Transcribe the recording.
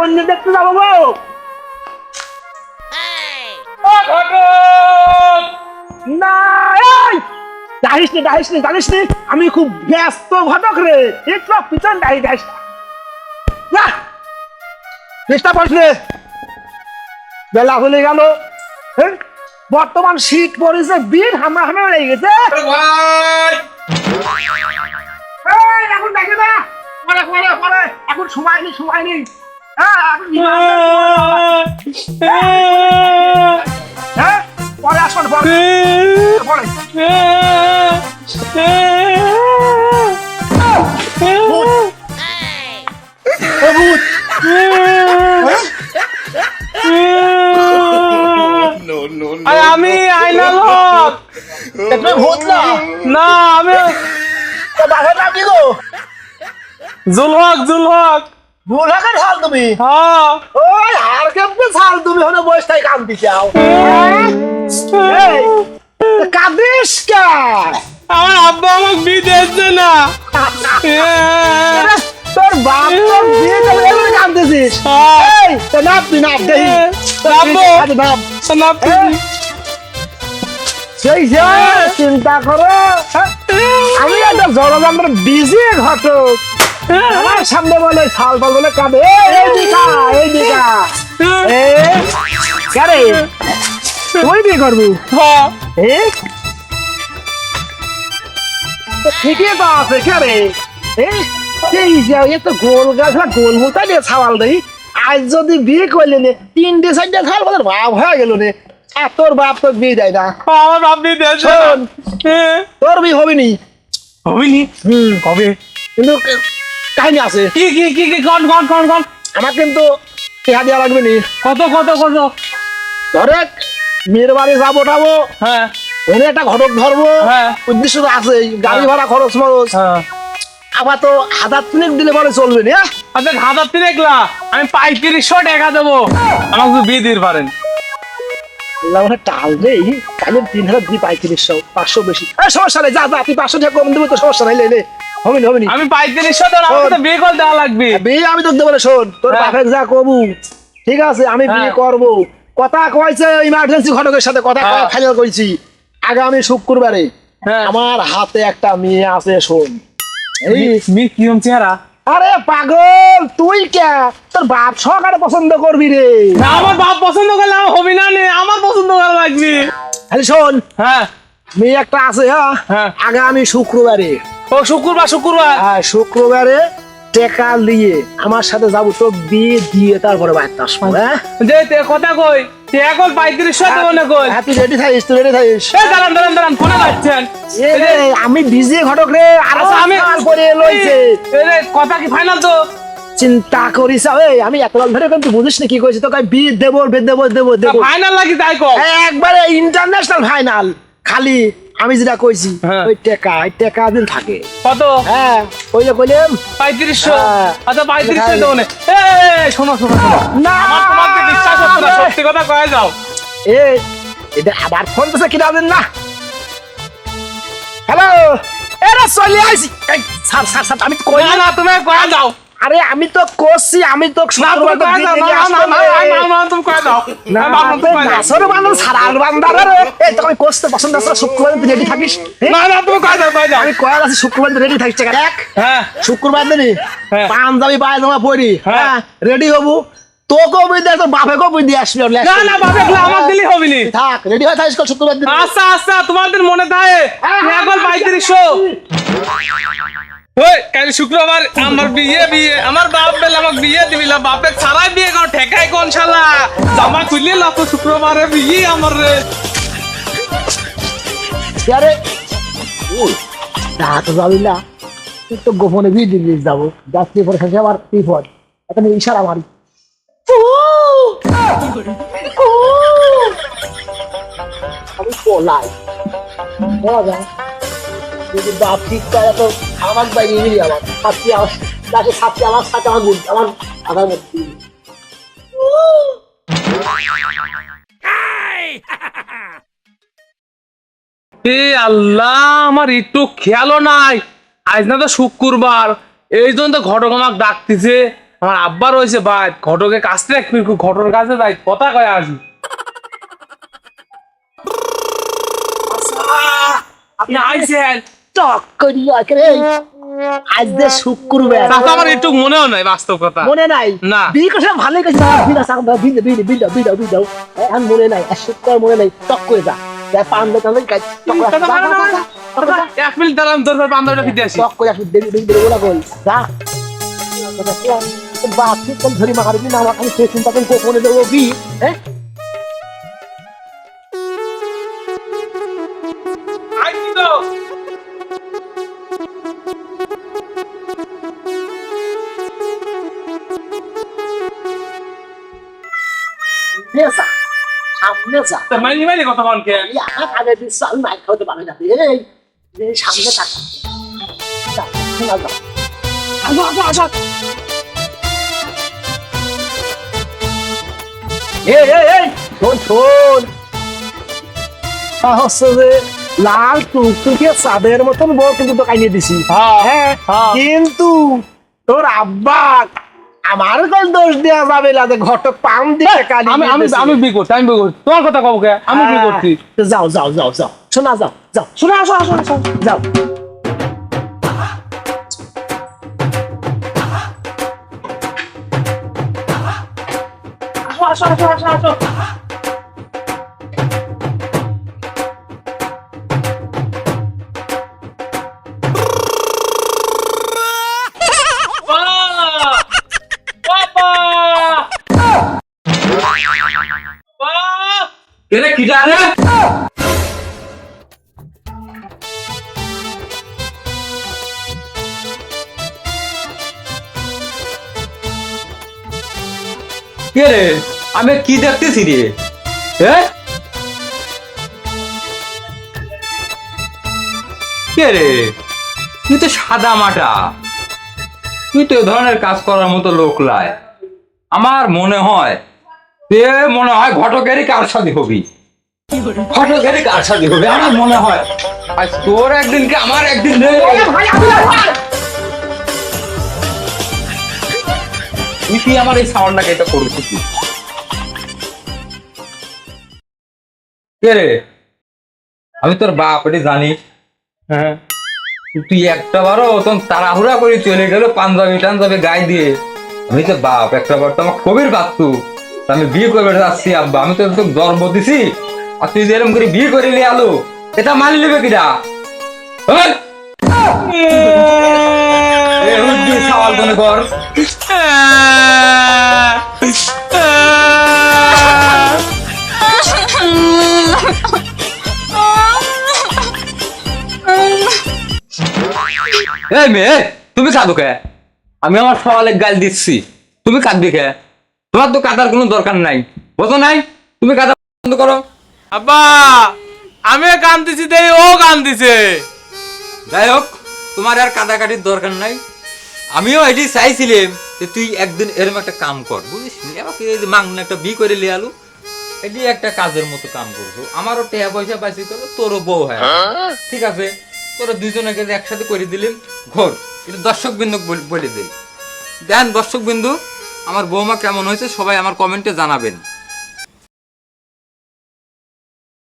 কন্যা দেখতে যাব গো। না নি নি জানিস নি। আমি খুব ব্যস্ত ঘটক রে। একটু পিছন না। চেষ্টা করিস রে বেলা হলে গেল? বর্তমান শীত পড়েছে বীর হামা হামা লেগে গেছে। এখন দেখে না। পরে পরে পরে। এখন সময় নেই সময় নেই। হ্যাঁ পরে আসুন পরে পরে আমি আয়না লোক ভূত না না আমি তো বাঘের নাম কি জুলহক ঢাল তুমি? হ্যাঁ। ওই হার কেমনে তুমি? হলে বয়স তাই কান্দি চাও কাঁদিস কে? আমার আব্বা আমাকে বিয়ে না। তোর বাপ তোর বিয়ে করে কান্দিছিস হ্যাঁ। এই তো নাপ তুই নাপ দেখি নাপ না এই, সেই যে চিন্তা করো। হ্যাঁ? আমি একটা জড়যন্ত্র বিজি ঘটক। আমার সামনে বলে ছাল পাল বলে কাঁদে। এই, দিকা এই দিকা এ কারে তুই বিয়ে করবি? হ্যাঁ। এ? ঠিকই তো আছে কারে এ এই যে গোল গাছ না গোল মোটা দিয়ে ছাওয়াল দেই। আজ যদি বিয়ে করলে নে তিনটে চারটে ছাল বলে ভাব হয়ে গেল নে। আর তোর বাপ তোর বিয়ে দেয় না। আমার বাপ বিয়ে। শোন হ্যাঁ। তোর বিয়ে হবে নি হবিনি? হুম। কবে? কিন্তু কাহিনী আছে। কি কি কি কি কন কন কন কন? আমার কিন্তু টেহা দেওয়া লাগবে নি। কত কত কত? ধরে মেয়ের বাড়ি যাব টাবো হ্যাঁ। ওখানে একটা ঘটক ধরবো। হ্যাঁ। উদ্দেশ্য তো আছেই গাড়ি হ্যাঁ। ভাড়া খরচ মরচ। হ্যাঁ। আবার তো হাজার তিনেক দিলে পরে চলবে না আচ্ছা হাজার তিনেকলা আমি পঁয়ত্রিশশো টাকা দেবো। আমাকে বিয়ে দিতে পারেন। টাল তিন হাজার দুই পঁয়ত্রিশশো পাঁচশো বেশি। সমস্যা নেই যা যা তুই পাঁচশো টাকা কম দেবো তো সমস্যা নাই লে। হবে নি হবে নি আমি পঁয়ত্রিশশো আমাকে তো বিয়ে করে দেওয়া লাগবে। বিয়ে আমি তোকে দেবো না, শোন। তোর হ্যাঁ। বাপের যা কবু ঠিক আছে আমি বিয়ে হ্যাঁ। করব। কথা কয়েছে ইমার্জেন্সি ঘটকের সাথে কথা হ্যাঁ। ফাইনাল করেছি আগামী শুক্রবারে হ্যাঁ। আমার হাতে একটা মেয়ে আছে শোন। এই কিরম চেহারা? আরে পাগল তুই কে? তোর বাপ সকালে পছন্দ করবি রে। না, আমার বাপ পছন্দ করলে আমার হবি না নে আমার পছন্দ করা লাগবে। আরে শোন হ্যাঁ। মেয়ে একটা আছে হ্যাঁ। হ্যাঁ। আগামী শুক্রবারে ও শুক্রবার শুক্রবার। হ্যাঁ শুক্রবারে টেকা নিয়ে আমার সাথে যাব তো বিয়ে দিয়ে তারপরে বাড়িতে আসব হ্যাঁ? যে কথা কই? এখন পঁয়ত্রিশশো দেবো না কই হ্যাঁ, তুই রেডি থাকিস তুই রেডি থাকিস। এই দাঁড়ান দাঁড়ান দাঁড়ান ফোনে যাচ্ছেন। আমি বিজি ঘটক রে আর আচ্ছা আমি করে লইছে। কথা কি ফাইনাল তো? চিন্তা করিস আমি এত ধরে কিন্তু বুঝিস না কি কইছি তোকে বিয়ে দেবো দেবো দেবো দেবো। ফাইনাল লাগি তাই কো একবারে ইন্টারন্যাশনাল ফাইনাল খালি আমি যেটা কইছি হ্যাঁ। ওই টেকা ওই টেকা দিন থাকে। কত? হ্যাঁ কইলে কইলাম। পঁয়ত্রিশশো? হ্যাঁ। আচ্ছা পঁয়ত্রিশশো দেবো না। এই শোনো শোনো শোনো। না! আমার তোমাকে বিশ্বাস হচ্ছে না সত্যি কথা কয়ে যাও। এ এটা আবার ফোন দিছে কিনা দিন না। হ্যালো এরা চলে আইছি। এই, স্যার স্যার স্যার আমি তো কই না না তুমি কয়ে যাও। আরে আমি তো করছি আমি তো শুক্রবার দিনে আমি করতে পছন্দ আছে তুই রেডি থাকিস হ্যাঁ? না না তুমি কয়ে যাও কয়ে যাও আমি কয়ার আছে শুক্রবার রেডি থাকিস টাকা হ্যাঁ। শুক্রবার দিনই হ্যাঁ। পাঞ্জাবি পায়জামা পরি হ্যাঁ। হ্যাঁ রেডি হবু। তোকেও বই দিয়ে তোর বাপেকেও বই দিয়ে আসবি না না বাবা আমার দিলি হবি নি। থাক রেডি হয়ে থাকিস শুক্রবার দিন আচ্ছা আচ্ছা তোমাদের মনে থাকে। এখন পঁয়ত্রিশশো ওই কাল শুক্রবার আমার বিয়ে বিয়ে। আমার বাপ বেলা আমাকে বিয়ে দিবি না বাপে সারাই বিয়ে কর ঠেকাই কোন শালা জামা খুললে লাভ শুক্রবারে বিয়ে আমার রে। আরে ওই তা তো তুই তো গোপনে বিয়ে দিবি যাব। যাত্রী পরে শেষে আবার বিপদ এখন ইশারা মারি আমি পলাই বলা যায় যদি বাপ ঠিক করে তো আমার আমার ছাত্রী আমার ছাত্রী আমার সাথে আমার আমার এ আল্লাহ আমার একটু খেয়ালও নাই। আজ না তো শুক্রবার এই জন্য তো ঘটক আমাকে ডাকতেছে। আমার আব্বা রয়েছে ভাই ঘটকে কাছে রাখবি ঘটর কাছে যাই কথা কয়ে আসি। আপনি আইছেন? টক করিয়া রে? আজ যে শুক্রবার। তো আমার একটু মনেও নাই বাস্তব কথা। মনে নাই? না। বিয়ে করছে ভালোই করছে বিনা সাং বিনা বিনা বিনা বিনা বিনা এখন মনে নাই আর শুক্রবার মনে নাই টক করে যা। যা পান দে তাহলে কাজ টক করে দাদা, দাদা, দাদা, টক করে দাদা, এক মিনিট দাঁড়ান তোর বান্ধবটা ফিরে আসি। টক করে আসি দেবি দেবি দেবি কই যা। বাপ ঠিক ধরি মারবি না আমার খালি সে চিন্তা করে দেবো বি হ্যাঁ নে যা সামনে যা তা মাইনি মাইনি কথা বল কে? এই আমার আগে দিচ্ছে আমি মাইক খাওয়াতে পারি না। এই এই সামনে থাক। যা, শোনা যা। আসো আসো আসো এই এই এই শোন শোন। তা যে লাল টুকটুকে চাঁদের মতন বউ কিন্তু তো কাইয়ে দিছি। হ্যাঁ। কিন্তু তোর আব্বা আমার কোন দোষ দেওয়া যাবে না যে ঘটক পাম দিয়ে কালি আমি আমি আমি বি করছি আমি বি করছি তোমার কথা কব কে? আমি বি করছি? যাও যাও যাও যাও। শোনা যাও যাও। শোনা আসো আসো আসো। যাও। আসো আসো আসো আসো। কে রে? আমি কি দেখতেছি রে? হ্যাঁ কে রে? তুই তো সাদা মাটা। তুই তো এ ধরনের কাজ করার মতো লোক লাই। আমার মনে হয় তে মনে হয় ঘটকেরই কার সাথে হবি। ঘটকেরই কার সাথে হবে, আমার মনে হয়। আজ তোর একদিন কি আমার একদিন রে? তুই আমার এই সাউন্ডটাকে এটা করছিস কি? রে আমি তোর বাপ এটি জানিস হ্যাঁ তুই একটা বারও তখন তাড়াহুড়া করে চলে গেল পাঞ্জাবি টাঞ্জাবি গায়ে দিয়ে আমি তো বাপ একটা বার তো আমার কবির বাচ্চু আমি বিয়ে করে যাচ্ছি আব্বা আমি তো তোকে জন্ম দিছি আর তুই এরকম করে বিয়ে করে নিয়ে আলো এটা মানি নেবে কিনা ওই! এই মেয়ে তুমি কাঁদো কে? আমি আমার সওয়ালে গাল দিচ্ছি। তুমি কাঁদবি কে? তোমার তো কাঁদার কোনো দরকার নাই। বোঝো নাই? তুমি কাঁদা বন্ধ করো। আব্বা আমি কান্দিছি দেই ও কান্দিছে যাই হোক তোমার আর কাদাকাটির দরকার নাই। আমিও এটি চাইছিলাম যে তুই একদিন এরকম একটা কাম কর বুঝিস? আমাকে এই যে মাংন একটা বি করে লিয়ে আলু এটি একটা কাজের মতো কাম করছ আমারও টাকা পয়সা পাইছি তো তোরও বউ হয়? ঠিক আছে? তোরা দুজনে গেলে একসাথে করে দিলেন ঘোর। এটা দর্শক বিন্দু বলে দিই দেন দর্শক বিন্দু আমার বৌমা কেমন হয়েছে সবাই আমার কমেন্টে জানাবেন।